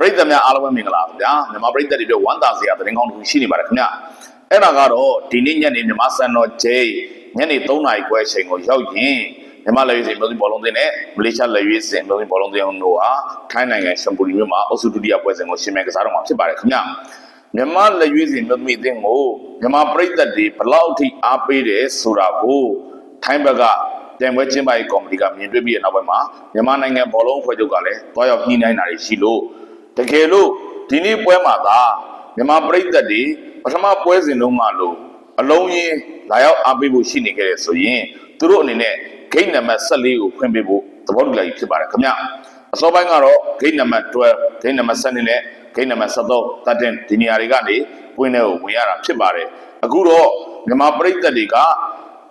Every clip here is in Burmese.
ပရိသတ်များအားလုံးပဲမင်္ဂလာပါဗျာမြန်မာပရိသတ်တွေအတွက်ဝမ်းသာစရာသတင်းကောင်းတစ်ခုရှိနေပါတယ်ခင်ဗျအဲ့ဒါကတော့ဒီနေ့ညနေမြန်မာစံတော်ချိန်ညနေ3နာရီခွဲအချိန်ကိုရောက်ရင်မြန်မာလက်ရွေးစင်မျိုးစုဘောလုံးတင်နဲ့မလေးရှားလက်ရွေးစင်မျိုးစုဘောလုံးတင်တို့ဟာထိုင်းနိုင်ငံရှမ်ပူရီမြို့မှာအုပ်စုဒုတိယပွဲစဉ်ကိုရှင်မြန်ကစားတော့မှာဖြစ်ပါတယ်ခင်ဗျမြန်မာလက်ရွေးစင်မျိုးသမီးအသင်းကိုမြန်မာပရိသတ်တွေဘယ်လောက်ထိအားပေးတယ်ဆိုတာကိုထိုင်းဘက်ကပြန်ပွဲကျင်းပရေးကော်မတီကမြင်တွေ့ပြီးတဲ့နောက်ပိုင်းမှာမြန်မာနိုင်ငံဘောလုံးအဖွဲ့ချုပ်ကလည်းတွားရောက်ညှိနှိုင်းတာတွေရှိလို့ တကယ်လို့ဒီနေ့ပွဲမှာသာမြန်မာပြည်သက်တွေပထမပွဲစဉ်လုံးကလို့အလုံးရင်းလာရောက်အားပေးဖို့ရှိနေခဲ့တယ်ဆိုရင်သူတို့အနေနဲ့ဂိတ်နံပါတ်14ကိုဖွင့်ပေးဖို့သဘောတူလိုက်ဖြစ်ပါတယ်ခင်ဗျအစောပိုင်းကတော့ဂိတ်နံပါတ်12ဂိတ်နံပါတ်7နဲ့ဂိတ်နံပါတ်73တတ်တဲ့ဒီနေရာတွေကနေပွင့်တဲ့ကိုဝင်ရတာဖြစ်ပါတယ်အခုတော့မြန်မာပြည်သက်တွေက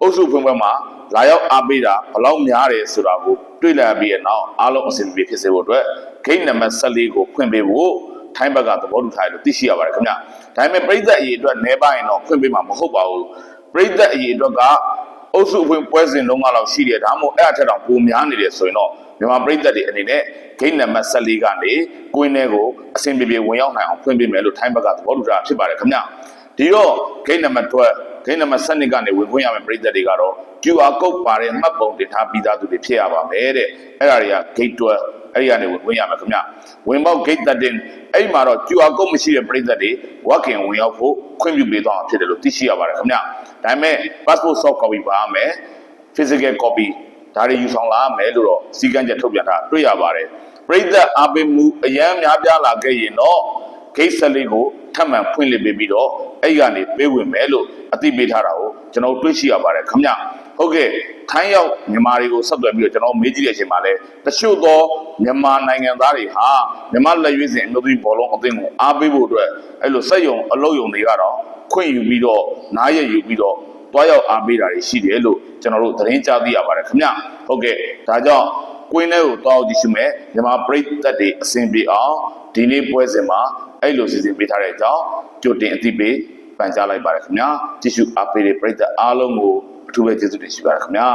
အုပ်စုဖွင့်ပွဲမှာလာရောက်အားပေးတာဘယ်လောက်များတယ်ဆိုတာကိုတွေ့လာပြီးတဲ့နောက်အားလုံးအဆင်ပြေဖြစ်စေဖို့အတွက်ဂိတ်နံပါတ်14ကိုဖွင့်ပေးဖို့ထိုင်းဘက်ကသဘောတူထားတယ်လို့သိရှိရပါတယ်ခင်ဗျ။ဒါပေမဲ့ပြည်သက်အရေးအတွက်နဲပါရင်တော့ဖွင့်ပေးမှာမဟုတ်ပါဘူး။ပြည်သက်အရေးအတွက်ကအုပ်စုဖွင့်ပွဲစဉ်လုံးကတော့ရှိတယ်ဒါမှမဟုတ်အဲ့အထက်တော့ပိုများနေတယ်ဆိုရင်တော့မြန်မာပြည်သက်တွေအနေနဲ့ဂိတ်နံပါတ်14ကနေကွင်းထဲကိုအဆင်ပြေပြေဝင်ရောက်နိုင်အောင်ဖွင့်ပေးမယ်လို့ထိုင်းဘက်ကသဘောတူထားဖြစ်ပါတယ်ခင်ဗျ။ဒီတော့ဂိတ်နံပါတ်12 ဂိတ်နံပါတ်7ကနေဝင်ခွင့်ရမယ့်ပြည်သက်တွေကတော့ QR code ပါတဲ့မှတ်ပုံတင်ထားပြီးသားသူတွေဖြစ်ရပါမယ်တဲ့အဲ့ဒါတွေက gate 12အဲ့ဒီကနေဝင်ခွင့်ရမယ်ခင်ဗျဝင်ပေါက် gate 13အဲ့ဒီမှာတော့ QR code မရှိတဲ့ပြည်သက်တွေဝက်ခင်ဝင်ရောက်ဖို့ခွင့်ပြုပေးသွားမှာဖြစ်တယ်လို့သိရှိရပါတယ်ခင်ဗျဒါပေမဲ့ passport soft copy ပါမယ် physical copy ဒါတွေယူဆောင်လာမယ်လို့တော့စီကံချက်ထုတ်ပြန်တာတွေ့ရပါတယ်ပြည်သက်အားပေးမှုအရန်များပြားလာခဲ့ရင်တော့ ဂိတ်ဆက်လေးကိုထပ်မံဖွင့်လှစ်ပေးပြီးတော့အဲ့ကနေပေးဝင်မယ်လို့အသိပေးထားတာကိုကျွန်တော်တွေ့ရှိရပါတယ်ခင်ဗျဟုတ်ကဲ့ထိုင်းရောက်မြန်မာတွေကိုဆက်သွယ်ပြီးတော့ကျွန်တော်မေးကြည့်တဲ့အချိန်မှာလဲတချို့သောမြန်မာနိုင်ငံသားတွေဟာမြန်မာလက်ရွေးစင်အမျိုးသမီးဘောလုံးအသင်းကိုအားပေးဖို့အတွက်အဲ့လိုစက်ယုံအလုပ်ယုံတွေကတော့ခွင့်ယူပြီးတော့နားရယူပြီးတော့တွားရောက်အားပေးတာတွေရှိတယ်လို့ကျွန်တော်တို့သတင်းကြားသိရပါတယ်ခင်ဗျဟုတ်ကဲ့ဒါကြောင့် ကွင်းထဲကိုတောက်ကြည့်ရှုမယ်မြန်မာပြည်သက်တွေအစဉ်ပြေအောင်ဒီနေ့ပွဲစဉ်မှာအဲ့လိုစီစဉ်ပေးထားတဲ့အကြောင်းကြိုတင်အသိပေးပန်ကြားလိုက်ပါတယ်ခင်ဗျာကြည့်ရှုအားပေးတဲ့ပရိသတ်အားလုံးကိုအထူးပဲကျေးဇူးတင်ရှိပါတယ်ခင်ဗျာ